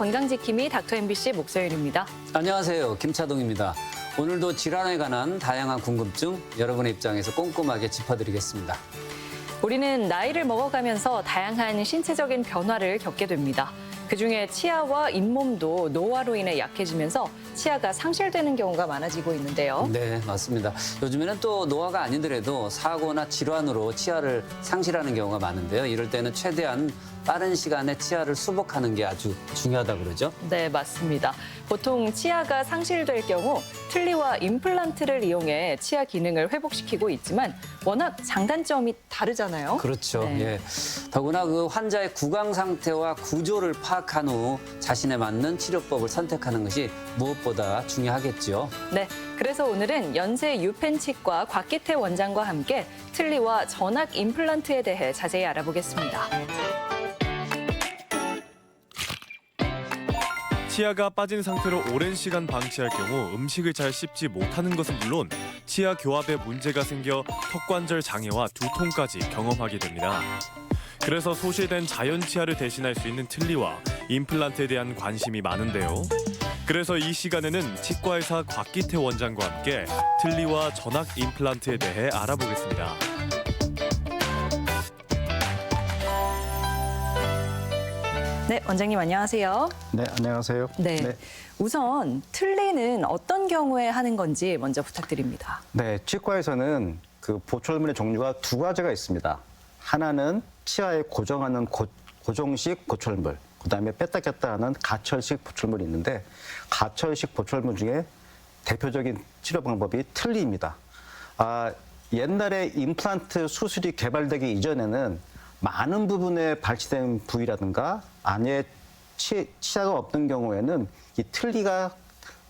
건강지킴이 닥터 MBC 목소율입니다. 안녕하세요. 김차동입니다. 오늘도 질환에 관한 다양한 궁금증 여러분의 입장에서 꼼꼼하게 짚어드리겠습니다. 우리는 나이를 먹어가면서 다양한 신체적인 변화를 겪게 됩니다. 그중에 치아와 잇몸도 노화로 인해 약해지면서 치아가 상실되는 경우가 많아지고 있는데요. 네, 맞습니다. 요즘에는 또 노화가 아니더라도 사고나 질환으로 치아를 상실하는 경우가 많은데요. 이럴 때는 최대한 빠른 시간에 치아를 수복하는 게 아주 중요하다고 그러죠. 네, 맞습니다. 보통 치아가 상실될 경우 틀니와 임플란트를 이용해 치아 기능을 회복시키고 있지만 워낙 장단점이 다르잖아요. 그렇죠. 네. 예. 더구나 그 환자의 구강 상태와 구조를 파악한 후 자신에 맞는 치료법을 선택하는 것이 무엇보다 중요하겠죠. 네, 그래서 오늘은 연세 유펜치과 곽기태 원장과 함께 틀니와 전악 임플란트에 대해 자세히 알아보겠습니다. 치아가 빠진 상태로 오랜 시간 방치할 경우 음식을 잘 씹지 못하는 것은 물론 치아 교합에 문제가 생겨 턱관절 장애와 두통까지 경험하게 됩니다. 그래서 소실된 자연 치아를 대신할 수 있는 틀니와 임플란트에 대한 관심이 많은데요. 그래서 이 시간에는 치과의사 곽기태 원장과 함께 틀니와 전악 임플란트에 대해 알아보겠습니다. 네, 원장님 안녕하세요. 네, 안녕하세요. 네. 우선 틀니는 어떤 경우에 하는 건지 먼저 부탁드립니다. 네, 치과에서는 그 보철물의 종류가 두 가지가 있습니다. 하나는 치아에 고정하는 고, 고정식 보철물, 그다음에 뺐다 꼈다 하는 가철식 보철물이 있는데 가철식 보철물 중에 대표적인 치료 방법이 틀니입니다. 아, 옛날에 임플란트 수술이 개발되기 이전에는 많은 부분에 발치된 부위라든가 안에 치, 치아가 없는 경우에는 이 틀니가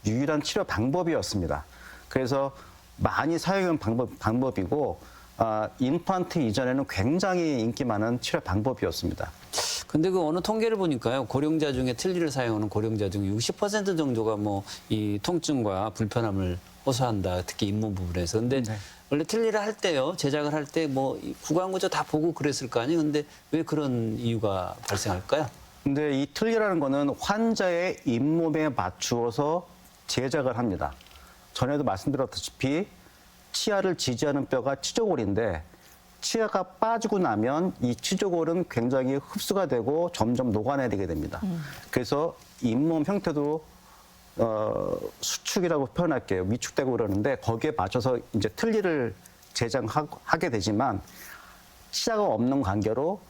유일한 치료 방법이었습니다. 그래서 많이 사용한 방법, 방법이고 아, 임플란트 이전에는 굉장히 인기 많은 치료 방법이었습니다. 근데 그 어느 통계를 보니까요 고령자 중에 틀니를 사용하는 고령자 중 60% 정도가 뭐 이 통증과 불편함을 호소한다 특히 잇몸 부분에서 근데 네. 원래 틀니를 할 때요 제작을 할 때 뭐 구강구조 다 보고 그랬을 거 아니에요 근데 왜 그런 이유가 발생할까요? 근데 이 틀니라는 거는 환자의 잇몸에 맞추어서 제작을 합니다. 전에도 말씀드렸다시피 치아를 지지하는 뼈가 치조골인데 치아가 빠지고 나면 이 치조골은 굉장히 흡수가 되고 점점 녹아내리게 됩니다. 그래서 잇몸 형태도 어, 수축이라고 표현할게요. 위축되고 그러는데 거기에 맞춰서 이제 틀니를 제작하게 되지만 치아가 없는 관계로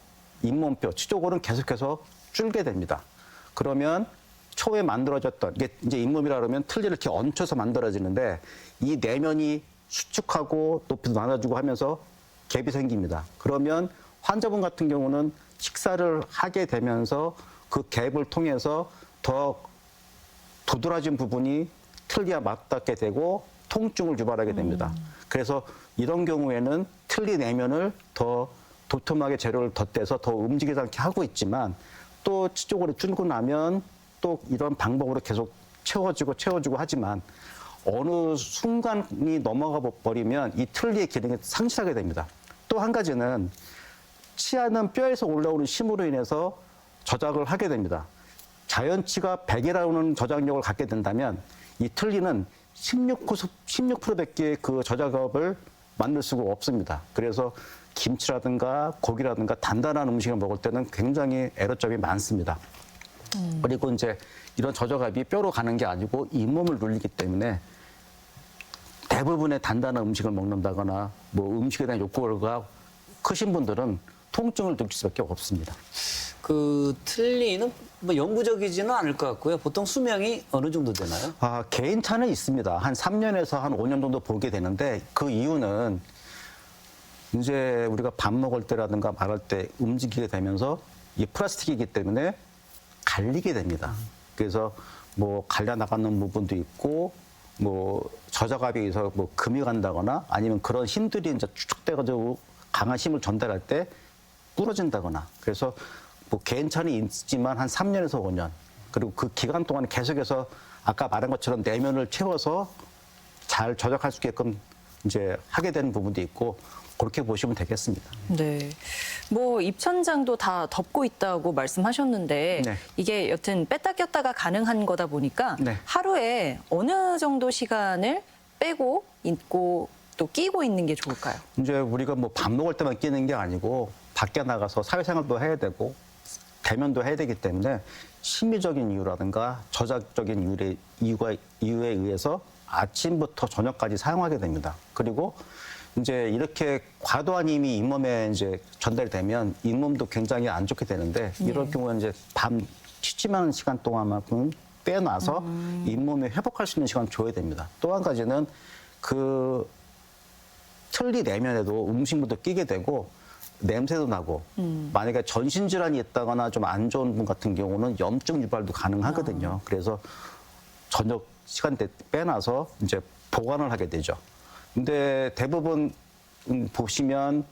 잇몸뼈, 치조골은 계속해서 줄게 됩니다. 그러면 초에 만들어졌던 이게 이제 잇몸이라 그러면 틀니를 이렇게 얹혀서 만들어지는데 이 내면이 수축하고 높이도 낮아지고 하면서 갭이 생깁니다. 그러면 환자분 같은 경우는 식사를 하게 되면서 그 갭을 통해서 더 도드라진 부분이 틀니와 맞닿게 되고 통증을 유발하게 됩니다. 그래서 이런 경우에는 틀니 내면을 더 도톰하게 재료를 덧대서 더 움직이지 않게 하고 있지만 또 치쪽으로 줄고 나면 또 이런 방법으로 계속 채워지고 채워지고 하지만 어느 순간이 넘어가 버리면 이 틀니의 기능이 상실하게 됩니다. 또 한 가지는 치아는 뼈에서 올라오는 힘으로 인해서 저작을 하게 됩니다. 자연치가 100이라는 저장력을 갖게 된다면 이 틀니는 16%, 16%밖에 그 저작업을 만들 수가 없습니다. 그래서 김치라든가 고기라든가 단단한 음식을 먹을 때는 굉장히 애로점이 많습니다. 그리고 이제 이런 저작압이 뼈로 가는 게 아니고 잇몸을 눌리기 때문에 대부분의 단단한 음식을 먹는다거나 뭐 음식에 대한 욕구가 크신 분들은 통증을 느낄 수밖에 없습니다. 그 틀니는 뭐 영구적이지는 않을 것 같고요 보통 수명이 어느 정도 되나요? 아, 개인 차는 있습니다. 한 3년에서 한 5년 정도 보게 되는데 그 이유는 이제 우리가 밥 먹을 때라든가 말할 때 움직이게 되면서 이 플라스틱이기 때문에 갈리게 됩니다. 그래서 뭐 갈려 나가는 부분도 있고 뭐 저작압에 의해서 뭐 금이 간다거나 아니면 그런 힘들이 이제 추측돼가지고 강한 힘을 전달할 때 부러진다거나 그래서 뭐 개인차는 있지만 한 3년에서 5년 그리고 그 기간 동안 계속해서 아까 말한 것처럼 내면을 채워서 잘 저작할 수 있게끔 이제 하게 되는 부분도 있고 그렇게 보시면 되겠습니다. 네. 뭐 입천장도 다 덮고 있다고 말씀하셨는데 네. 이게 여튼 뺐다 꼈다가 가능한 거다 보니까 네. 하루에 어느 정도 시간을 빼고 있고 또 끼고 있는 게 좋을까요? 이제 우리가 뭐 밥 먹을 때만 끼는 게 아니고 밖에 나가서 사회생활도 해야 되고 대면도 해야 되기 때문에 심리적인 이유라든가 저작적인 이유에, 이유가, 이유에 의해서 아침부터 저녁까지 사용하게 됩니다. 그리고 이제 이렇게 과도한 힘이 잇몸에 이제 전달이 되면 잇몸도 굉장히 안 좋게 되는데 이럴 경우에 이제 밤 취침하는 시간 동안만큼 빼놔서 잇몸에 회복할 수 있는 시간 줘야 됩니다. 또 한 가지는 그 틀니 내면에도 음식물도 끼게 되고 냄새도 나고 만약에 전신 질환이 있다거나 좀 안 좋은 분 같은 경우는 염증 유발도 가능하거든요. 그래서 저녁 시간대 빼놔서 이제 보관을 하게 되죠. 근데 대부분 음, 보시면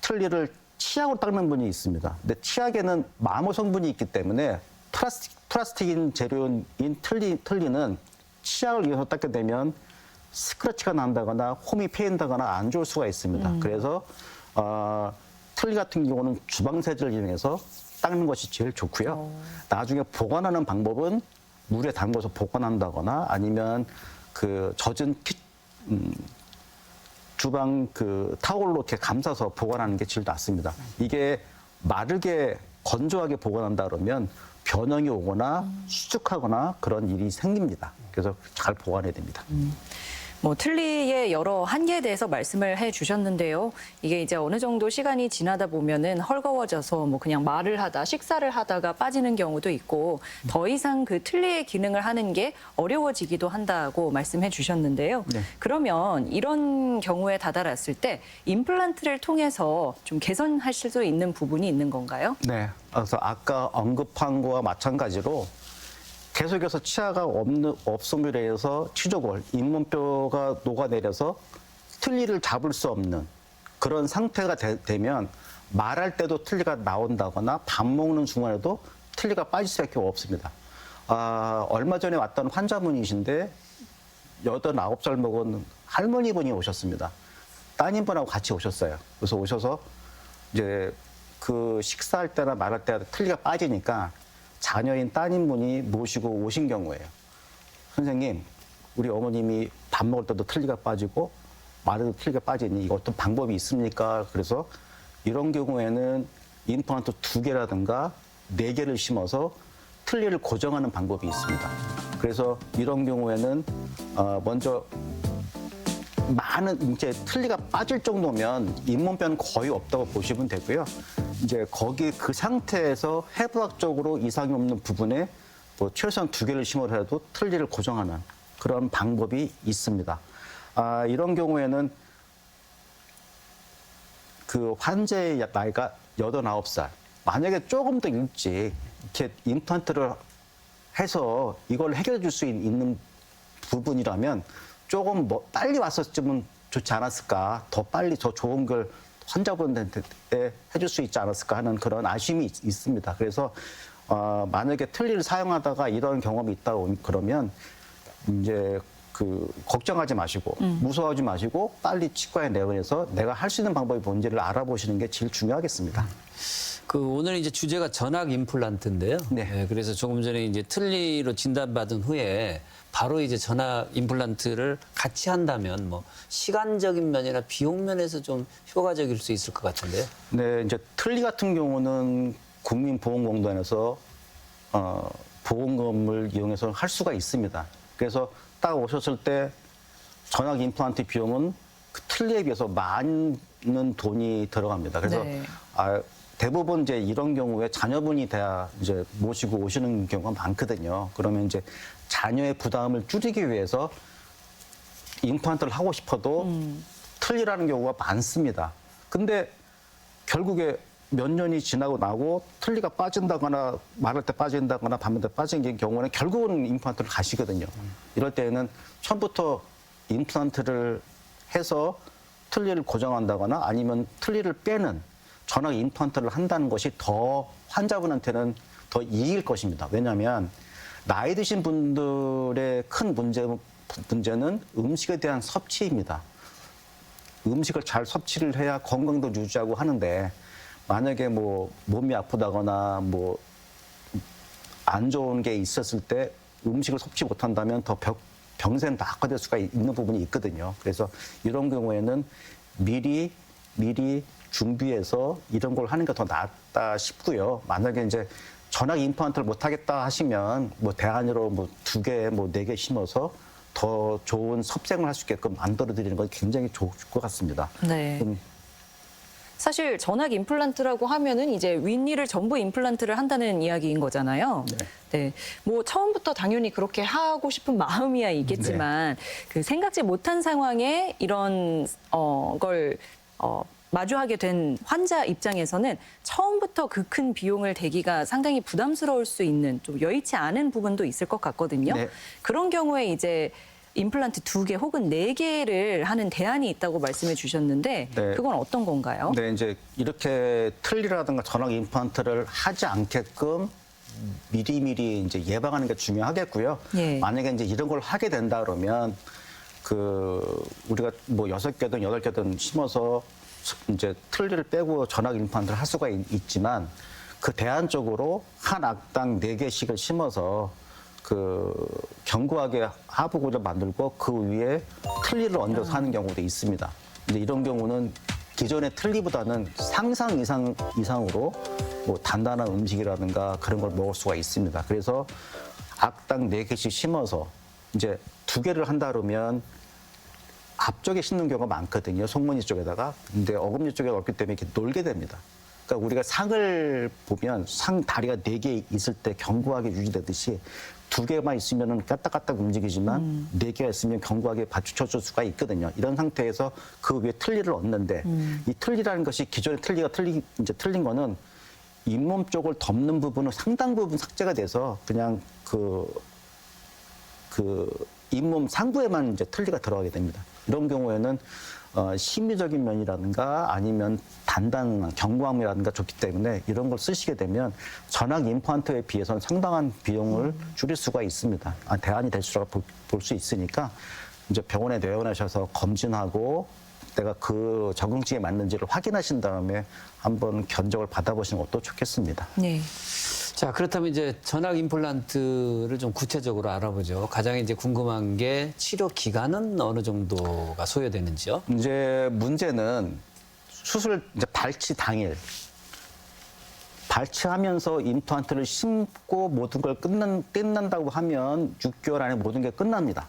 틀니를 치약으로 닦는 분이 있습니다. 근데 치약에는 마모 성분이 있기 때문에 플라스틱, 플라스틱인 재료인 틀니, 틀니는 치약을 이용해서 닦게 되면 스크래치가 난다거나 홈이 패인다거나 안 좋을 수가 있습니다. 그래서 어, 틀니 같은 경우는 주방 세제를 이용해서 닦는 것이 제일 좋고요. 나중에 보관하는 방법은 물에 담궈서 보관한다거나 아니면 그 젖은 키, 음, 주방 그 타올로 이렇게 감싸서 보관하는 게 제일 낫습니다. 이게 마르게 건조하게 보관한다 그러면 변형이 오거나 수축하거나 그런 일이 생깁니다. 그래서 잘 보관해야 됩니다. 뭐 틀니의 여러 한계에 대해서 말씀을 해 주셨는데요. 이게 이제 어느 정도 시간이 지나다 보면은 헐거워져서 뭐 그냥 말을 하다 식사를 하다가 빠지는 경우도 있고 더 이상 그 틀니의 기능을 하는 게 어려워지기도 한다고 말씀해 주셨는데요. 네. 그러면 이런 경우에 다다랐을 때 임플란트를 통해서 좀 개선하실 수 있는 부분이 있는 건가요? 네. 그래서 아까 언급한 거와 마찬가지로 계속해서 치아가 없는 없음으로 인해서 치조골, 잇몸뼈가 녹아내려서 틀니를 잡을 수 없는 그런 상태가 되, 면 말할 때도 틀니가 나온다거나 밥 먹는 중간에도 틀니가 빠질 수밖에 없습니다. 아, 얼마 전에 왔던 환자분이신데 여든 아홉 살 먹은 할머니분이 오셨습니다. 따님분하고 같이 오셨어요. 그래서 오셔서 이제 그 식사할 때나 말할 때 틀니가 빠지니까 자녀인 따님분이 모시고 오신 경우에요. 선생님, 우리 어머님이 밥 먹을 때도 틀니가 빠지고 말에도 틀니가 빠지니 이거 어떤 방법이 있습니까? 그래서 이런 경우에는 임플란트 두 개라든가 네 개를 심어서 틀니를 고정하는 방법이 있습니다. 그래서 이런 경우에는 어, 먼저 많은 이제 틀니가 빠질 정도면 잇몸뼈는 거의 없다고 보시면 되고요. 이제 거기 그 상태에서 해부학적으로 이상이 없는 부분에 뭐 최소한 두 개를 심어라도 틀니를 고정하는 그런 방법이 있습니다. 아, 이런 경우에는 그 환자의 나이가 여든아홉 살 만약에 조금 더 일찍 이렇게 임플란트를 해서 이걸 해결해 줄 수 있는 부분이라면 조금 뭐 빨리 왔었으면 좋지 않았을까 더 빨리 더 좋은 걸 환자분한테 해줄 수 있지 않았을까 하는 그런 아쉬움이 있, 있습니다. 그래서 어, 만약에 틀니를 사용하다가 이런 경험이 있다 그러면 이제 그 걱정하지 마시고 무서워하지 마시고 빨리 치과에 내원해서 내가 할 수 있는 방법이 뭔지를 알아보시는 게 제일 중요하겠습니다. 그 오늘 이제 주제가 전학 임플란트인데요. 네. 그래서 조금 전에 이제 틀니로 진단받은 후에 바로 이제 전학 임플란트를 같이 한다면 뭐 시간적인 면이나 비용 면에서 좀 효과적일 수 있을 것 같은데요. 네, 이제 틀니 같은 경우는 국민보험공단에서 어, 보험금을 이용해서 할 수가 있습니다. 그래서 딱 오셨을 때 전학 임플란트 비용은 그 틀니에 비해서 많은 돈이 들어갑니다. 그래서 네. 아, 대부분 이제 이런 경우에 자녀분이 돼야 이제 모시고 오시는 경우가 많거든요. 그러면 이제 자녀의 부담을 줄이기 위해서 임플란트를 하고 싶어도 틀리라는 경우가 많습니다. 근데 결국에 몇 년이 지나고 나고 틀니가 빠진다거나 말할 때 빠진다거나 밤에 때 빠진 경우는 결국은 임플란트를 가시거든요. 이럴 때는 처음부터 임플란트를 해서 틀니를 고정한다거나 아니면 틀니를 빼는 전화 임플란트를 한다는 것이 더 환자분한테는 더 이익일 것입니다. 왜냐하면 나이 드신 분들의 큰 문제, 문제는 음식에 대한 섭취입니다. 음식을 잘 섭취를 해야 건강도 유지하고 하는데 만약에 뭐 몸이 아프다거나 뭐 안 좋은 게 있었을 때 음식을 섭취 못한다면 더 병, 병세는 더 악화될 수가 있는 부분이 있거든요. 그래서 이런 경우에는 미리 미리 준비해서 이런 걸 하는 게 더 낫다 싶고요. 만약에 이제 전화기 임플란트를 못 하겠다 하시면 뭐 대안으로 뭐 두 개, 뭐 네 개 심어서 더 좋은 섭생을 할 수 있게끔 만들어 드리는 건 굉장히 좋을 것 같습니다. 네. 음, 사실 전학 임플란트라고 하면은 이제 윗니를 전부 임플란트를 한다는 이야기인 거잖아요. 네. 뭐 처음부터 당연히 그렇게 하고 싶은 마음이야 있겠지만 그 생각지 못한 상황에 이런 어걸 어 마주하게 된 환자 입장에서는 처음부터 그 큰 비용을 대기가 상당히 부담스러울 수 있는 좀 여의치 않은 부분도 있을 것 같거든요. 네. 그런 경우에 이제 임플란트 두 개 혹은 네 개를 하는 대안이 있다고 말씀해 주셨는데 네. 그건 어떤 건가요? 네, 이제 이렇게 틀니라든가 전학 임플란트를 하지 않게끔 미리미리 이제 예방하는 게 중요하겠고요. 예. 만약에 이제 이런 걸 하게 된다 그러면 그 우리가 뭐 여섯 개든 여덟 개든 심어서 이제 틀니를 빼고 전학 임플란트를 할 수가 있, 있지만 그 대안적으로 한 악당 네 개씩을 심어서 그 견고하게 하부구를 만들고 그 위에 틀니를 얹어서 하는 경우도 있습니다. 근데 이런 경우는 기존의 틀니보다는 상상 이상 이상으로 뭐 단단한 음식이라든가 그런 걸 먹을 수가 있습니다. 그래서 악당 네 개씩 심어서 이제 두 개를 한다 그러면 앞쪽에 심는 경우가 많거든요. 송머니 쪽에다가. 근데 어금니 쪽에 없기 때문에 이렇게 놀게 됩니다. 그러니까 우리가 상을 보면 상 다리가 네 개 있을 때 견고하게 유지되듯이 두 개만 있으면 까딱까딱 움직이지만 네 개가 있으면 견고하게 받쳐줄 수가 있거든요. 이런 상태에서 그 위에 틀니를 얹는데 이 틀니라는 것이 기존의 틀니가 틀리, 이제 틀린 거는 잇몸 쪽을 덮는 부분은 상당 부분 삭제가 돼서 그냥 그 그 잇몸 상부에만 이제 틀니가 들어가게 됩니다. 이런 경우에는 어, 심리적인 면이라든가 아니면 단단한 경구함이라든가 좋기 때문에 이런 걸 쓰시게 되면 전학 임플란트에 비해서는 상당한 비용을 줄일 수가 있습니다. 아, 대안이 될 수가 볼수 있으니까 이제 병원에 내원하셔서 검진하고 내가 그 적응증에 맞는지를 확인하신 다음에 한번 견적을 받아보시는 것도 좋겠습니다. 네. 자, 그렇다면 이제 전학 임플란트를 좀 구체적으로 알아보죠. 가장 이제 궁금한 게 치료 기간은 어느 정도가 소요되는지요? 이제 문제는 수술 이제 발치 당일 발치하면서 임플란트를 심고 모든 걸 끝난, 끝난다고 하면 6개월 안에 모든 게 끝납니다.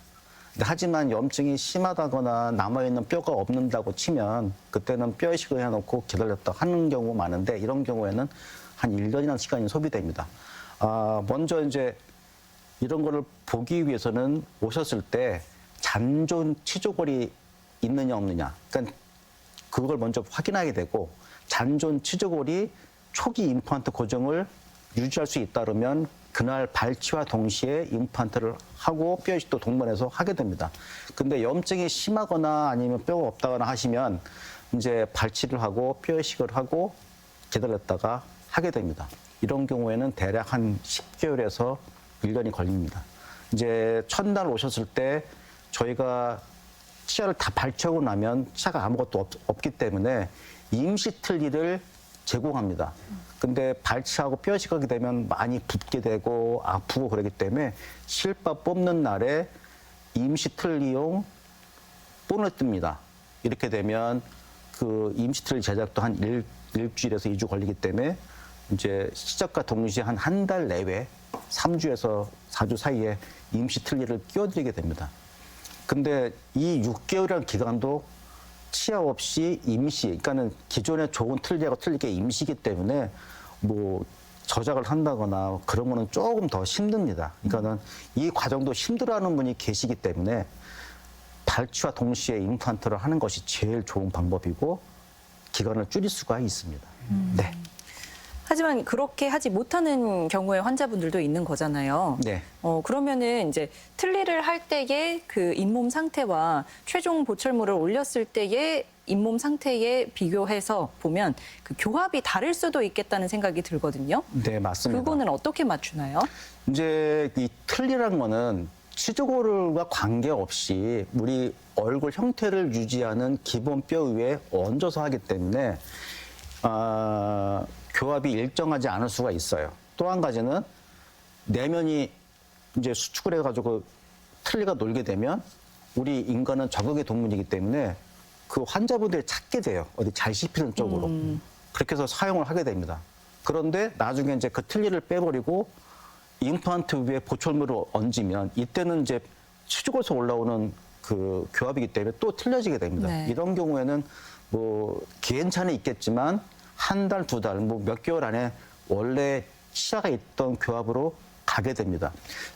하지만 염증이 심하다거나 남아있는 뼈가 없는다고 치면 그때는 뼈 이식을 해놓고 기다렸다 하는 경우 많은데 이런 경우에는 한 1년이라는 시간이 소비됩니다. 아, 먼저 이제 이런 거를 보기 위해서는 오셨을 때 잔존 치조골이 있느냐 없느냐. 그러니까 그걸 먼저 확인하게 되고 잔존 치조골이 초기 임플란트 고정을 유지할 수 있다 그러면 그날 발치와 동시에 임플란트를 하고 뼈 이식도 동반해서 하게 됩니다. 근데 염증이 심하거나 아니면 뼈가 없다거나 하시면 이제 발치를 하고 뼈 이식을 하고 기다렸다가 하게 됩니다. 이런 경우에는 대략 한 10개월에서 1년이 걸립니다. 이제 첫날 오셨을 때 저희가 치아를 다 발치하고 나면 치아가 아무것도 없, 없기 때문에 임시 틀니를 제공합니다. 근데 발치하고 뼈식하게 되면 많이 붓게 되고 아프고 그러기 때문에 실밥 뽑는 날에 임시 틀니용 본을 뜹니다. 이렇게 되면 그 임시 틀니 제작도 한 일, 일주일에서 이주 걸리기 때문에 이제 시작과 동시에 한 한 달 내외 삼주에서 사주 사이에 임시 틀니를 끼워드리게 됩니다. 근데 이 6개월이라는 기간도 치아 없이 임시, 그러니까는 기존에 좋은 틀니하고 틀리게 임시기 때문에 뭐 저작을 한다거나 그런 거는 조금 더 힘듭니다. 그러니까는 이 과정도 힘들어하는 분이 계시기 때문에 발치와 동시에 임플란트를 하는 것이 제일 좋은 방법이고 기간을 줄일 수가 있습니다. 네. 하지만 그렇게 하지 못하는 경우의 환자분들도 있는 거잖아요. 네. 어, 그러면은 이제 틀니를 할 때의 그 잇몸 상태와 최종 보철물을 올렸을 때의 잇몸 상태에 비교해서 보면 그 교합이 다를 수도 있겠다는 생각이 들거든요. 네, 맞습니다. 그거는 어떻게 맞추나요? 이제 이 틀니라는 거는 치조골과 관계없이 우리 얼굴 형태를 유지하는 기본 뼈 위에 얹어서 하기 때문에 아, 교합이 일정하지 않을 수가 있어요. 또 한 가지는 내면이 이제 수축을 해가지고 틀니가 놀게 되면 우리 인간은 적응의 동물이기 때문에 그 환자분들이 찾게 돼요. 어디 잘 씹히는 쪽으로. 그렇게 해서 사용을 하게 됩니다. 그런데 나중에 이제 그 틀니를 빼버리고 임플란트 위에 보철물을 얹으면 이때는 이제 치죽어서 올라오는 그 교합이기 때문에 또 틀려지게 됩니다. 네. 이런 경우에는 뭐 기행차는 있겠지만 한 달, 두 달, 뭐 몇 개월 안에 원래 치아가 있던 교합으로 가게 됩니다.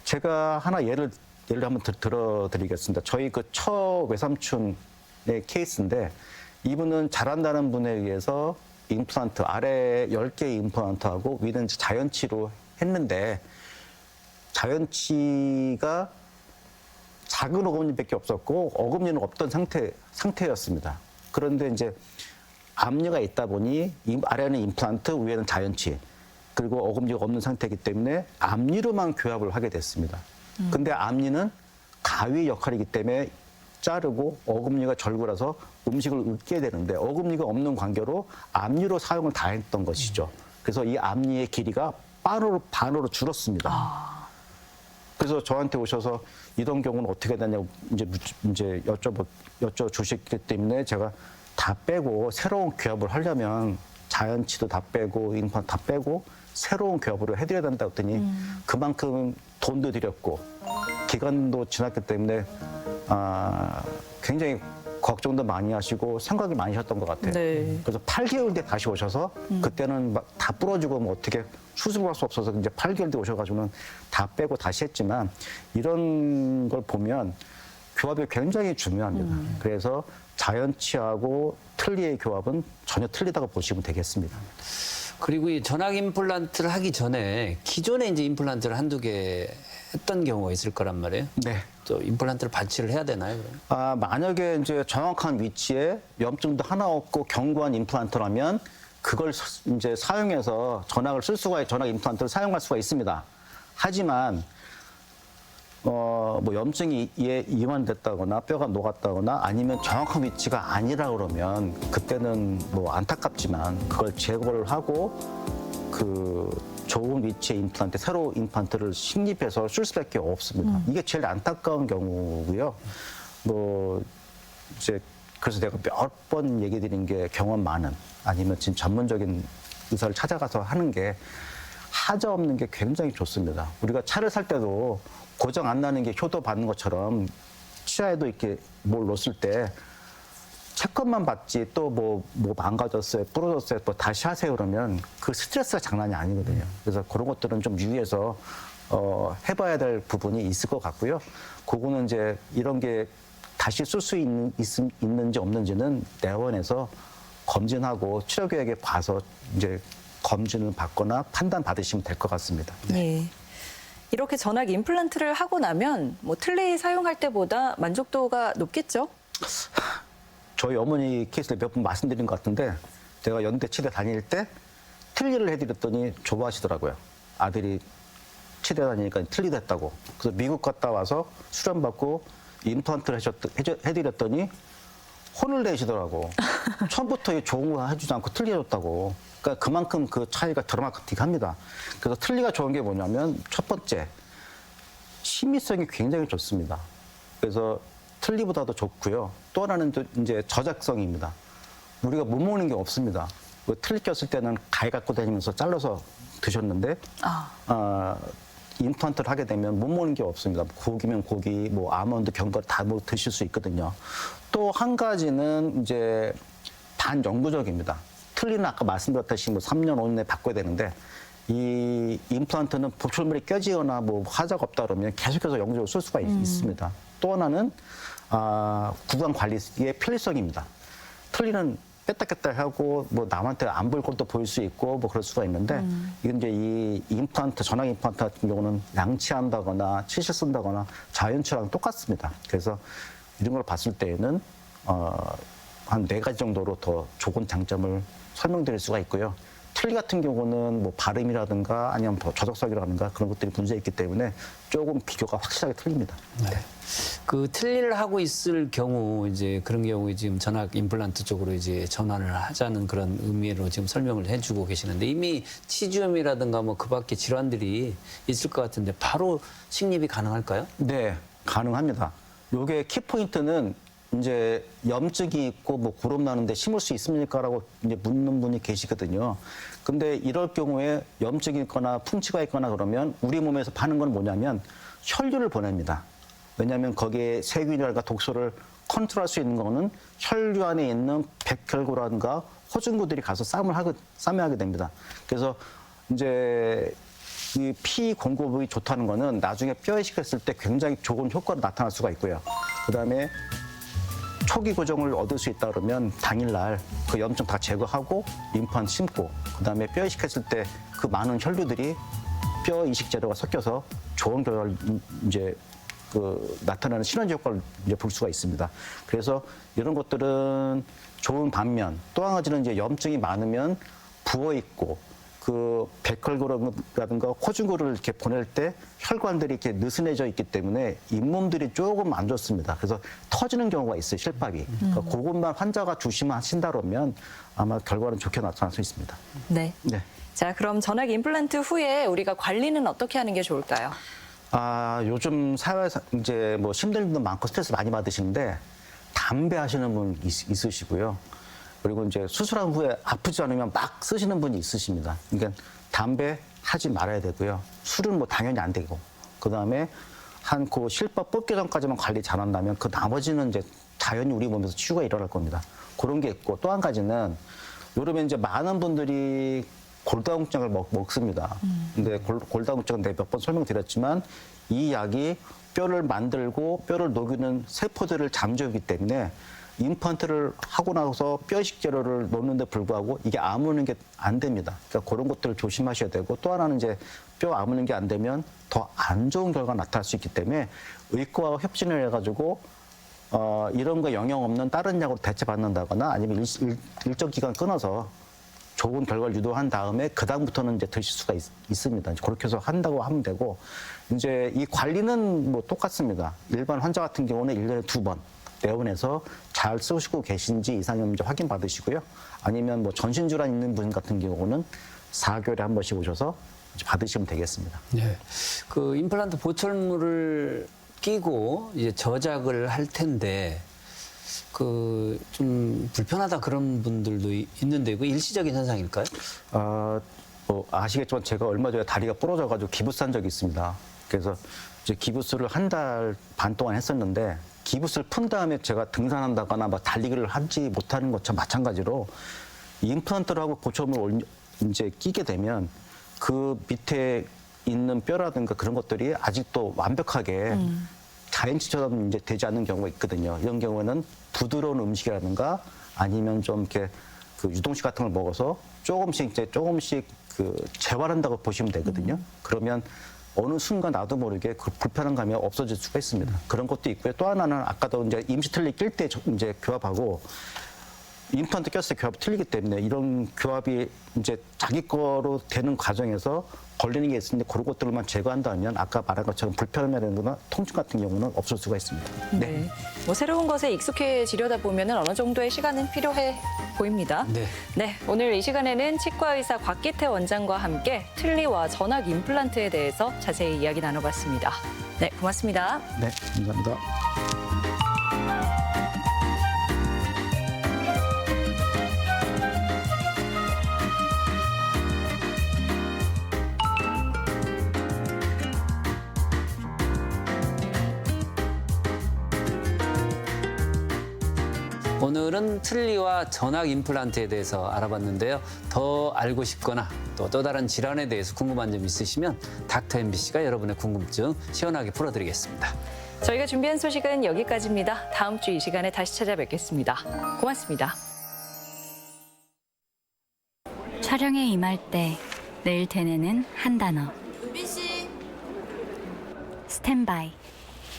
제가 하나 예를 예를 한번 들- 들어드리겠습니다. 저희 그 처 외삼촌의 케이스인데 이분은 잘한다는 분에 의해서 임플란트 아래 10개 임플란트하고 위는 자연치로 했는데 자연치가 작은 어금니밖에 없었고 어금니는 없던 상태 상태였습니다. 그런데 이제 앞니가 있다 보니 이 아래는 임플란트, 위에는 자연치 그리고 어금니가 없는 상태이기 때문에 앞니로만 교합을 하게 됐습니다. 근데 앞니는 가위 역할이기 때문에 자르고 어금니가 절구라서 음식을 읊게 되는데 어금니가 없는 관계로 앞니로 사용을 다 했던 것이죠. 그래서 이 앞니의 길이가 반으로 반으로 줄었습니다. 그래서 저한테 오셔서 이런 경우는 어떻게 되냐고 이제 묻- 이제 여쭤보 여쭤주셨기 때문에 제가 다 빼고 새로운 교합을 하려면 자연치도 다 빼고 임플란트 다 빼고 새로운 교합으로 해드려야 된다고 했더니 그만큼 돈도 들였고 기간도 지났기 때문에 아 굉장히 걱정도 많이 하시고 생각이 많이 하셨던 것 같아요. 네. 그래서 8개월 뒤에 다시 오셔서 그때는 막 다 부러지고 뭐 어떻게 수술할 수 없어서 이제 8개월 뒤에 오셔가지고는 다 빼고 다시 했지만 이런 걸 보면 교합이 굉장히 중요합니다. 그래서 자연치하고 틀니의 교합은 전혀 틀리다고 보시면 되겠습니다. 그리고 이 전학 임플란트를 하기 전에 기존에 이제 임플란트를 한두 개 했던 경우가 있을 거란 말이에요. 네. 또 임플란트를 반치를 해야 되나요? 그럼? 아, 만약에 이제 정확한 위치에 염증도 하나 없고 견고한 임플란트라면 그걸 사- 이제 사용해서 전학을 쓸 수가 전학 임플란트를 사용할 수가 있습니다. 하지만 어, 뭐 염증이 예, 이완됐다거나 뼈가 녹았다거나 아니면 정확한 위치가 아니라 그러면 그때는 뭐 안타깝지만 그걸 제거를 하고 그 좋은 위치의 임플란트, 새로 임플란트를 식립해서 쓸 수밖에 없습니다. 이게 제일 안타까운 경우고요. 뭐 이제 그래서 내가 몇 번 얘기 드린 게 경험 많은 아니면 진짜 전문적인 의사를 찾아가서 하는 게 하자 없는 게 굉장히 좋습니다. 우리가 차를 살 때도 고장 안 나는 게 효도 받는 것처럼 치아에도 이렇게 뭘 넣었을 때 채권만 받지 또뭐뭐 망가졌어요, 부러졌어요, 또 다시 하세요 그러면 그 스트레스가 장난이 아니거든요. 그래서 그런 것들은 좀 유의해서 어, 해봐야 될 부분이 있을 것 같고요. 그거는 이제 이런 게 다시 쓸 수 있는 있는지 없는지는 내원에서 검진하고 치료 계획에 봐서 이제 검진을 받거나 판단 받으시면 될 것 같습니다. 네. 이렇게 전학 임플란트를 하고 나면 뭐 틀니 사용할 때보다 만족도가 높겠죠? 저희 어머니 케이스를 몇 번 말씀드린 것 같은데 제가 연대 치대 다닐 때 틀니를 해드렸더니 좋아하시더라고요. 아들이 치대 다니니까 틀니도 했다고. 그래서 미국 갔다 와서 수련받고 임플란트를 해드렸더니 혼을 내시더라고. 처음부터 이 좋은 거 해주지 않고 틀니 해줬다고. 그러니까 그만큼 그 차이가 드라마틱합니다. 그래서 틀니가 좋은 게 뭐냐면 첫 번째 심미성이 굉장히 좋습니다. 그래서 틀니보다도 좋고요. 또 하나는 또 이제 저작성입니다. 우리가 못 먹는 게 없습니다. 그 틀니 꼈을 때는 가위 갖고 다니면서 잘라서 드셨는데 아. 아, 임플란트를 하게 되면 못 먹는 게 없습니다. 고기면 고기, 뭐 아몬드, 견과 다뭐 드실 수 있거든요. 또 한 가지는 이제 반영구적입니다. 틀리는 아까 말씀드렸다시피 뭐 3년, 5년 내에 바꿔야 되는데 이 임플란트는 보철물이 껴지거나 뭐 화자가 없다 그러면 계속해서 영구적으로 쓸 수가 있- 있습니다. 또 하나는 아, 구강 관리의 편리성입니다. 틀리는 뺐다 꼈다 하고 뭐 남한테 안 보일 것도 보일 수 있고 뭐 그럴 수가 있는데 이건 이제 이 임플란트 전학 임플란트 같은 경우는 양치한다거나 치실 쓴다거나 자연치랑 똑같습니다. 그래서 이런 걸 봤을 때에는 어, 한 네 가지 정도로 더 좋은 장점을 설명드릴 수가 있고요. 틀니 같은 경우는 뭐 발음이라든가 아니면 뭐 저적성이라든가 그런 것들이 문제 있기 때문에 조금 비교가 확실하게 틀립니다. 그 틀니를 하고 있을 경우 이제 그런 경우에 지금 전학 임플란트 쪽으로 이제 전환을 하자는 그런 의미로 지금 설명을 해주고 계시는데 이미 치주염이라든가 뭐 그밖에 질환들이 있을 것 같은데 바로 식립이 가능할까요? 네, 가능합니다. 요게 키포인트는 이제 염증이 있고 뭐 구름 나는데 심을 수 있습니까라고 이제 묻는 분이 계시거든요. 근데 이럴 경우에 염증이 있거나 풍치가 있거나 그러면 우리 몸에서 파는 건 뭐냐면 혈류를 보냅니다. 왜냐하면 거기에 세균이라든가 독소를 컨트롤할 수 있는 거는 혈류 안에 있는 백혈구라든가 호중구들이 가서 쌈을 하게 쌈하게 됩니다. 그래서 이제 이 피 공급이 좋다는 거는 나중에 뼈에 식혔을 때 굉장히 좋은 효과로 나타날 수가 있고요. 그다음에 초기 고정을 얻을 수 있다 그러면 당일날 그 염증 다 제거하고 임판 심고 그다음에 뼈에 식혔을 때 그 많은 혈류들이 뼈 이식 재료가 섞여서 좋은 결과를 이제 그 나타나는 시너지 효과를 이제 볼 수가 있습니다. 그래서 이런 것들은 좋은 반면 또 한 가지는 이제 염증이 많으면 부어 있고 그 백혈구라든가 호중구를 이렇게 보낼 때 혈관들이 이렇게 느슨해져 있기 때문에 잇몸들이 조금 안 좋습니다. 그래서 터지는 경우가 있어요, 실밥이. 그러니까 그것만 환자가 조심하신다 그러면 아마 결과는 좋게 나타날 수 있습니다. 네. 네. 자, 그럼 전학 임플란트 후에 우리가 관리는 어떻게 하는 게 좋을까요? 아, 요즘 사회에서 이제 뭐 힘든 분도 많고 스트레스 많이 받으시는데 담배 하시는 분 있, 있으시고요. 그리고 이제 수술한 후에 아프지 않으면 막 쓰시는 분이 있으십니다. 그러니까 담배 하지 말아야 되고요. 술은 뭐 당연히 안 되고. 그 다음에 한 그 실밥 뽑기 전까지만 관리 잘한다면 그 나머지는 이제 자연히 우리 몸에서 치유가 일어날 겁니다. 그런 게 있고 또 한 가지는 여름에 이제 많은 분들이 골다공증을 먹, 먹습니다. 근데 골, 골다공증은 내가 몇 번 설명드렸지만 이 약이 뼈를 만들고 뼈를 녹이는 세포들을 잠재우기 때문에 임플란트를 하고 나서 뼈이식 재료를 놓는데 불구하고 이게 아무는 게 안 됩니다. 그러니까 그런 것들을 조심하셔야 되고 또 하나는 이제 뼈 아무는 게 안 되면 더 안 좋은 결과가 나타날 수 있기 때문에 의과와 협진을 해가지고 어, 이런 거 영향 없는 다른 약으로 대체받는다거나 아니면 일, 일, 정 기간 끊어서 좋은 결과를 유도한 다음에 그 다음부터는 이제 드실 수가 있, 습니다 그렇게 해서 한다고 하면 되고 이제 이 관리는 뭐 똑같습니다. 일반 환자 같은 경우는 일년에 두 번 내원해서 잘 쓰시고 계신지 이상형 이제 확인 받으시고요. 아니면 뭐 전신 질환 있는 분 같은 경우는 4개월에 한 번씩 오셔서 받으시면 되겠습니다. 네. 그 임플란트 보철물을 끼고 이제 저작을 할 텐데 그 좀 불편하다 그런 분들도 이- 있는데 그 일시적인 현상일까요? 아, 뭐 아시겠지만 제가 얼마 전에 다리가 부러져가지고 기부스 한 적이 있습니다. 그래서 이제 기부스를 한 달 반 동안 했었는데 기부스를 푼 다음에 제가 등산한다거나 막 달리기를 하지 못하는 것처럼 마찬가지로 임플란트를 하고 고철을 올- 이제 끼게 되면 그 밑에 있는 뼈라든가 그런 것들이 아직도 완벽하게 자연치처럼 이제 되지 않는 경우가 있거든요. 이런 경우에는 부드러운 음식이라든가 아니면 좀 이렇게 그 유동식 같은 걸 먹어서 조금씩 이제 조금씩 그 재활한다고 보시면 되거든요. 그러면 어느 순간 나도 모르게 그 불편한 감이 없어질 수가 있습니다. 그런 것도 있고요. 또 하나는 아까도 이제 임시 틀니 낄때 이제 교합하고 임플란트 꼈을 때 교합이 틀리기 때문에 이런 교합이 이제 자기 거로 되는 과정에서 걸리는 게 있는데 그런 것들만 제거한다면 아까 말한 것처럼 불편함이라든가 통증 같은 경우는 없을 수가 있습니다. 네. 뭐 새로운 것에 익숙해지려다 보면 어느 정도의 시간은 필요해 보입니다. 네. 네, 오늘 이 시간에는 치과 의사 곽기태 원장과 함께 틀니와 전학 임플란트에 대해서 자세히 이야기 나눠봤습니다. 네, 고맙습니다. 네, 감사합니다. 오늘은 틀니와 전학 임플란트에 대해서 알아봤는데요. 더 알고 싶거나 또 또 다른 질환에 대해서 궁금한 점 있으시면 닥터 MBC가 여러분의 궁금증 시원하게 풀어드리겠습니다. 저희가 준비한 소식은 여기까지입니다. 다음 주 이 시간에 다시 찾아뵙겠습니다. 고맙습니다. 촬영에 임할 때늘 되뇌는 한 단어. 스탠바이.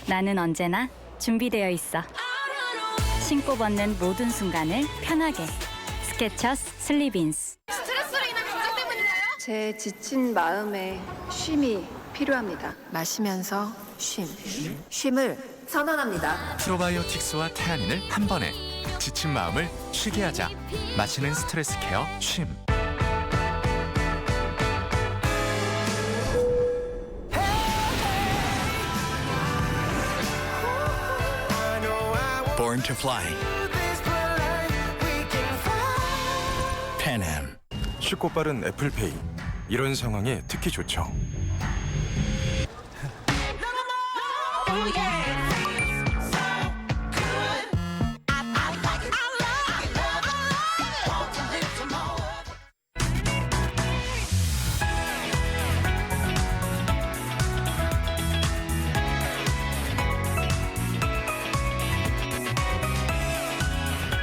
나는 언제나 준비되어 있어. 신고 벗는 모든 순간을 편하게. 스케쳐스 슬리빈스. 스트레스로 인한 긴장 제 지친 마음에 쉼이 필요합니다. 마시면서 쉼. 쉼을 선언합니다. 프로바이오틱스와 태아닌을 한 번에 지친 마음을 쉬게 하자 마시는 스트레스 케어 쉼 Born to fly Pan Am 쉽고 빠른 애플페이. 이런 상황에 특히 좋죠. Oh yeah.